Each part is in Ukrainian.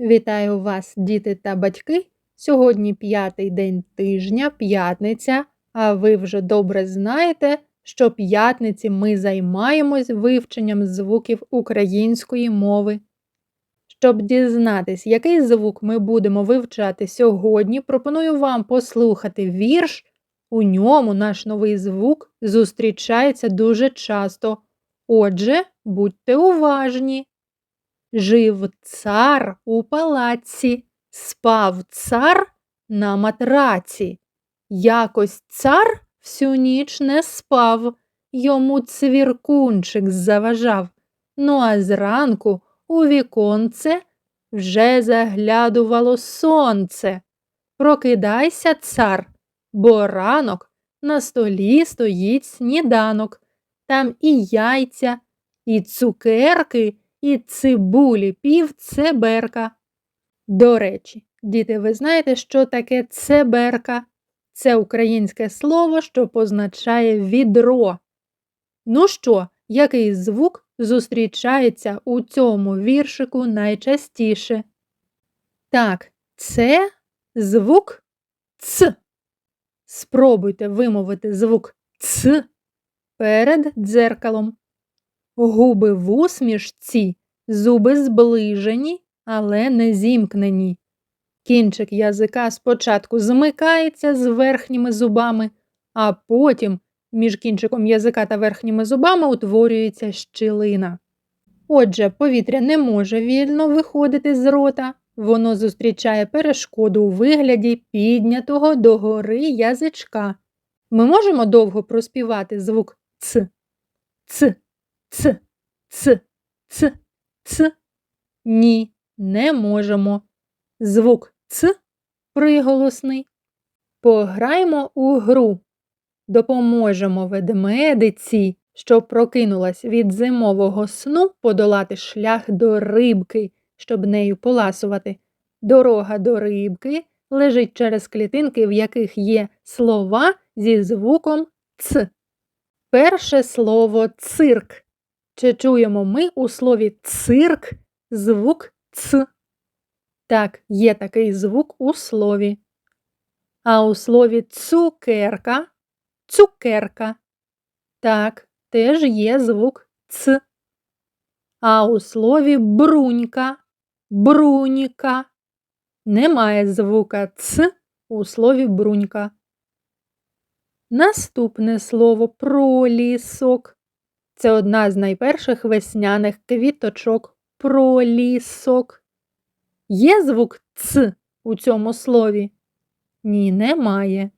Вітаю вас, діти та батьки. Сьогодні п'ятий день тижня, п'ятниця, а ви вже добре знаєте, що п'ятниці ми займаємось вивченням звуків української мови. Щоб дізнатись, який звук ми будемо вивчати сьогодні, пропоную вам послухати вірш. У ньому наш новий звук зустрічається дуже часто. Отже, будьте уважні. Жив цар у палаці, спав цар на матраці. Якось цар всю ніч не спав, йому цвіркунчик заважав. Ну а зранку у віконце вже заглядувало сонце. Прокидайся, цар, бо ранок на столі стоїть сніданок. Там і яйця, і цукерки і цибулі пів цеберка. До речі, діти, ви знаєте, що таке цеберка? Це українське слово, що позначає відро. Ну що, який звук зустрічається у цьому віршику найчастіше? Так, це звук Ц. Спробуйте вимовити звук Ц перед дзеркалом. Губи в усмішці, зуби зближені, але не зімкнені. Кінчик язика спочатку змикається з верхніми зубами, а потім між кінчиком язика та верхніми зубами утворюється щілина. Отже, повітря не може вільно виходити з рота, воно зустрічає перешкоду у вигляді піднятого догори язичка. Ми можемо довго проспівати звук Ц, Ц. Ц, ц, ц, ц. Ні, не можемо. Звук ц приголосний. Пограймо у гру. Допоможемо ведмедиці, що прокинулась від зимового сну подолати шлях до рибки, щоб нею поласувати. Дорога до рибки лежить через клітинки, в яких є слова зі звуком ц. Перше слово цирк. Чи чуємо ми у слові цирк звук ц? Так, є такий звук у слові. А у слові цукерка цукерка. Так, теж є звук ц. А у слові брунька брунька. Немає звука ц у слові брунька. Наступне слово пролісок. Це одна з найперших весняних квіточок пролісок. Є звук Ц у цьому слові? Ні, немає.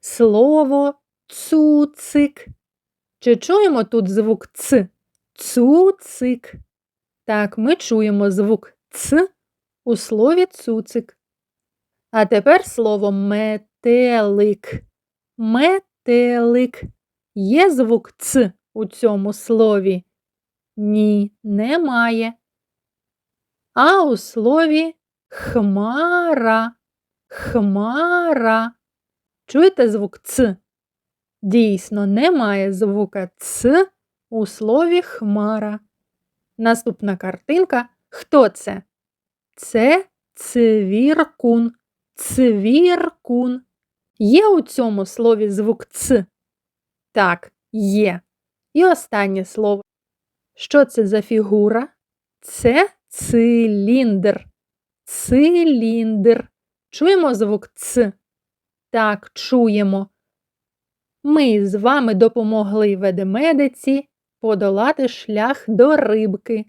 Слово цуцик. Чи чуємо тут звук Ц? Цуцик. Так, ми чуємо звук Ц у слові цуцик. А тепер слово метелик. Метелик. Є звук Ц у цьому слові? Ні, немає. А у слові хмара, хмара. Чуєте звук Ц? Дійсно, немає звука Ц у слові хмара. Наступна картинка. Хто це? Це цвіркун. Цвіркун. Є у цьому слові звук Ц? Так, є. І останнє слово. Що це за фігура? Це циліндр. Циліндр. Чуємо звук Ц? Так, чуємо. Ми з вами допомогли ведмедиці подолати шлях до рибки.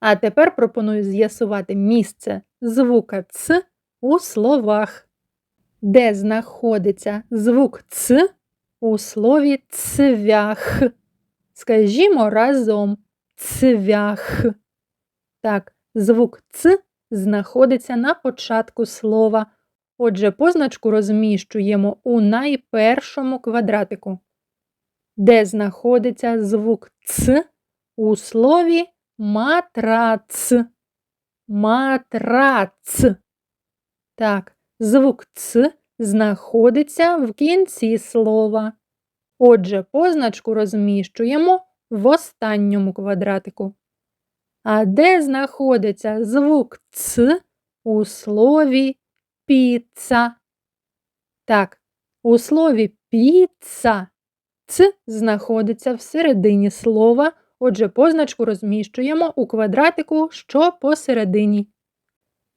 А тепер пропоную з'ясувати місце звука Ц у словах, де знаходиться звук Ц у слові цвях. Скажімо разом цвях. Так, звук Ц знаходиться на початку слова. Отже, позначку розміщуємо у найпершому квадратику, де знаходиться звук Ц у слові матрац. Матрац. Так, звук Ц знаходиться в кінці слова. Отже, позначку розміщуємо в останньому квадратику. А де знаходиться звук ц у слові піца? Так, у слові піца ц знаходиться всередині слова, отже, позначку розміщуємо у квадратику, що посередині.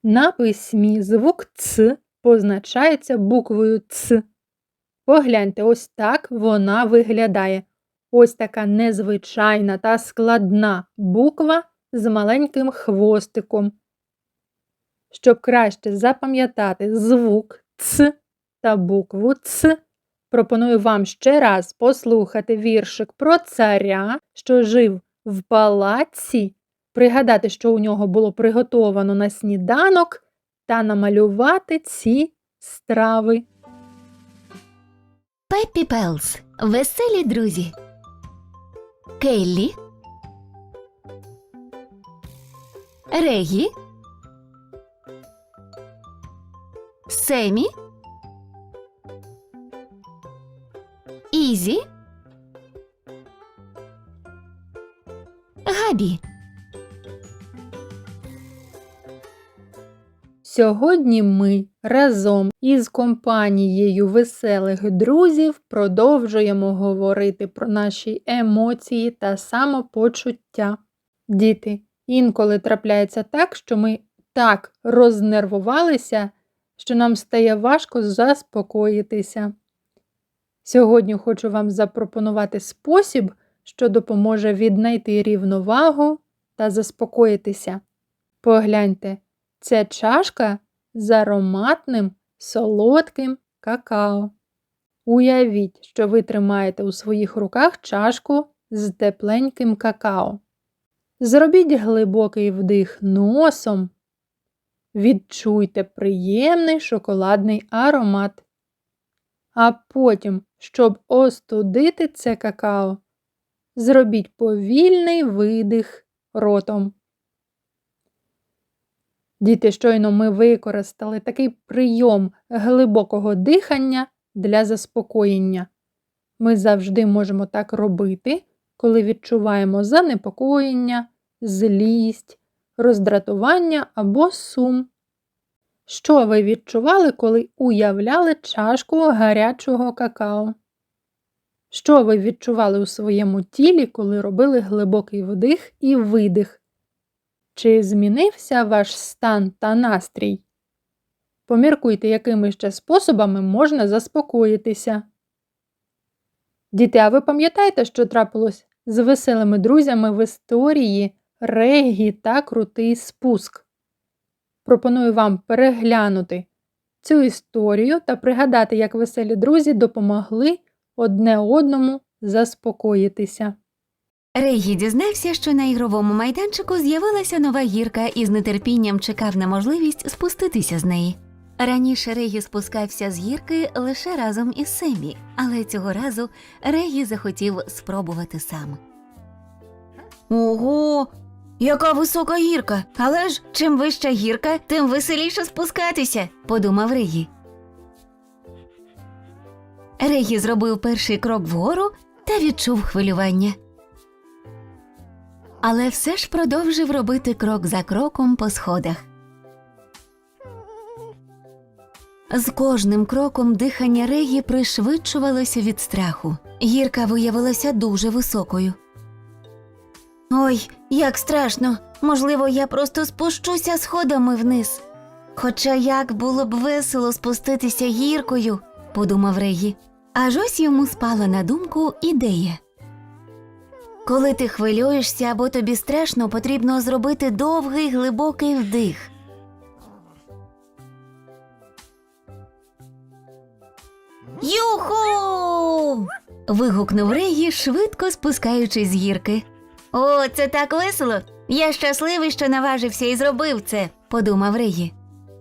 На письмі звук ц позначається буквою ц. Погляньте, ось так вона виглядає. Ось така незвичайна та складна буква з маленьким хвостиком. Щоб краще запам'ятати звук ц та букву ц, пропоную вам ще раз послухати віршик про царя, що жив в палаці, пригадати, що у нього було приготовано на сніданок, та намалювати ці страви. Пеппі Пелс. Веселі друзі. Келлі. Регі. Семі. Ізі. Габі. Сьогодні ми разом із компанією веселих друзів продовжуємо говорити про наші емоції та самопочуття. Діти, інколи трапляється так, що ми так рознервувалися, що нам стає важко заспокоїтися. Сьогодні хочу вам запропонувати спосіб, що допоможе віднайти рівновагу та заспокоїтися. Погляньте. Це чашка з ароматним солодким какао. Уявіть, що ви тримаєте у своїх руках чашку з тепленьким какао. Зробіть глибокий вдих носом. Відчуйте приємний шоколадний аромат. А потім, щоб остудити це какао, зробіть повільний видих ротом. Діти, щойно ми використали такий прийом глибокого дихання для заспокоєння. Ми завжди можемо так робити, коли відчуваємо занепокоєння, злість, роздратування або сум. Що ви відчували, коли уявляли чашку гарячого какао? Що ви відчували у своєму тілі, коли робили глибокий вдих і видих? Чи змінився ваш стан та настрій? Поміркуйте, якими ще способами можна заспокоїтися. Діти, а ви пам'ятаєте, що трапилось з веселими друзями в історії Регі та Крутий спуск? Пропоную вам переглянути цю історію та пригадати, як веселі друзі допомогли одне одному заспокоїтися. Регі дізнався, що на ігровому майданчику з'явилася нова гірка і з нетерпінням чекав на можливість спуститися з неї. Раніше Регі спускався з гірки лише разом із Семі, але цього разу Регі захотів спробувати сам. Ого, яка висока гірка! Але ж чим вища гірка, тим веселіше спускатися, подумав Регі. Регі зробив перший крок вгору та відчув хвилювання але все ж продовжив робити крок за кроком по сходах. З кожним кроком дихання Регі пришвидшувалося від страху. Гірка виявилася дуже високою. Ой, як страшно. Можливо, я просто спущуся сходами вниз. Хоча як було б весело спуститися гіркою, подумав Регі. Аж ось йому спала на думку ідея. Коли ти хвилюєшся або тобі страшно, потрібно зробити довгий глибокий вдих. Юху. вигукнув Регі, швидко спускаючись з гірки. О, це так весело! Я щасливий, що наважився і зробив це, подумав Регі.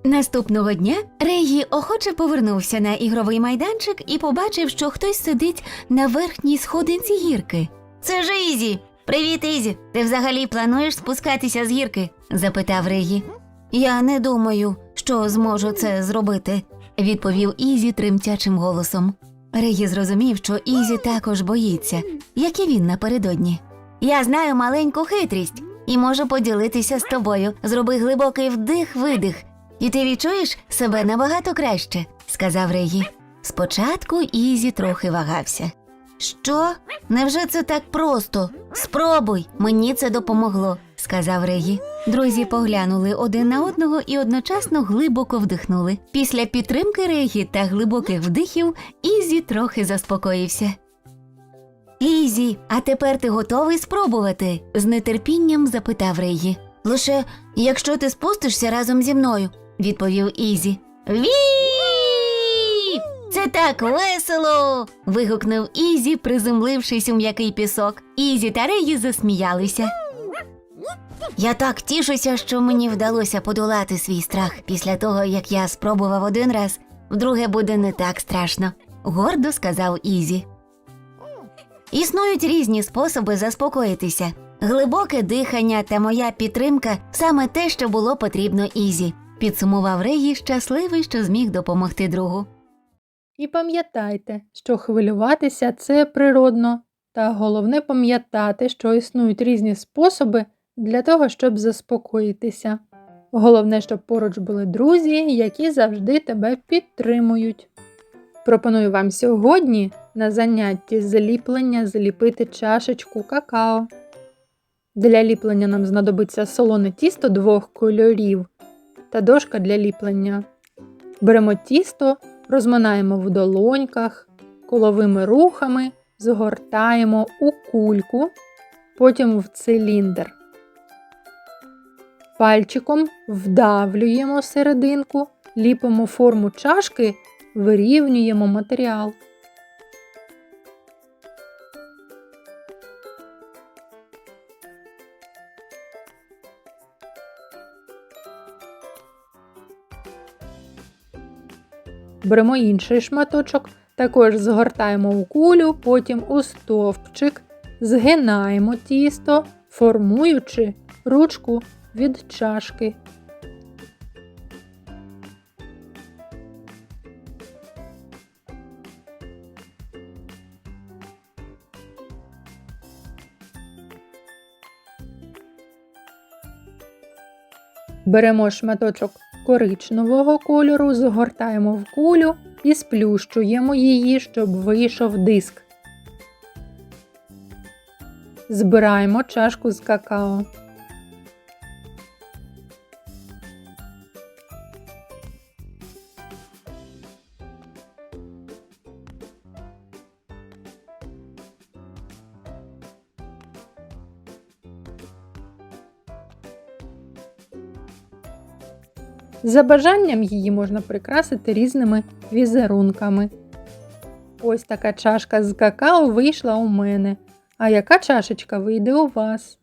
Наступного дня Регі охоче повернувся на ігровий майданчик і побачив, що хтось сидить на верхній сходинці гірки. Це ж Ізі. Привіт, Ізі. Ти взагалі плануєш спускатися з гірки? запитав Регі. Я не думаю, що зможу це зробити, відповів Ізі тремтячим голосом. Регі зрозумів, що Ізі також боїться, як і він напередодні. Я знаю маленьку хитрість. і можу поділитися з тобою. Зроби глибокий вдих-видих, і ти відчуєш себе набагато краще, сказав Регі. Спочатку Ізі трохи вагався. Що? Невже це так просто? Спробуй, мені це допомогло, сказав Регі. Друзі поглянули один на одного і одночасно глибоко вдихнули. Після підтримки Регі та глибоких вдихів Ізі трохи заспокоївся. Ізі, а тепер ти готовий спробувати? з нетерпінням запитав Регі. Лише якщо ти спустишся разом зі мною, відповів Ізі. Ві! Це так весело. вигукнув Ізі, приземлившись у м'який пісок. Ізі та Регі засміялися. Я так тішуся, що мені вдалося подолати свій страх після того, як я спробував один раз, вдруге буде не так страшно, гордо сказав Ізі. Існують різні способи заспокоїтися. Глибоке дихання та моя підтримка саме те, що було потрібно Ізі, підсумував Регі, щасливий, що зміг допомогти другу. І пам'ятайте, що хвилюватися це природно, та головне пам'ятати, що існують різні способи для того, щоб заспокоїтися. Головне, щоб поруч були друзі, які завжди тебе підтримують. Пропоную вам сьогодні на занятті з зліпити чашечку какао. Для ліплення нам знадобиться солоне тісто двох кольорів та дошка для ліплення. Беремо тісто, розминаємо в долоньках, коловими рухами згортаємо у кульку, потім в циліндр. Пальчиком вдавлюємо серединку, ліпимо форму чашки, вирівнюємо матеріал. Беремо інший шматочок, також згортаємо у кулю, потім у стовпчик, згинаємо тісто, формуючи ручку від чашки. Беремо шматочок коричневого кольору, згортаємо в кулю і сплющуємо її, щоб вийшов диск. Збираємо чашку з какао. За бажанням її можна прикрасити різними візерунками. Ось така чашка з какао вийшла у мене. А яка чашечка вийде у вас?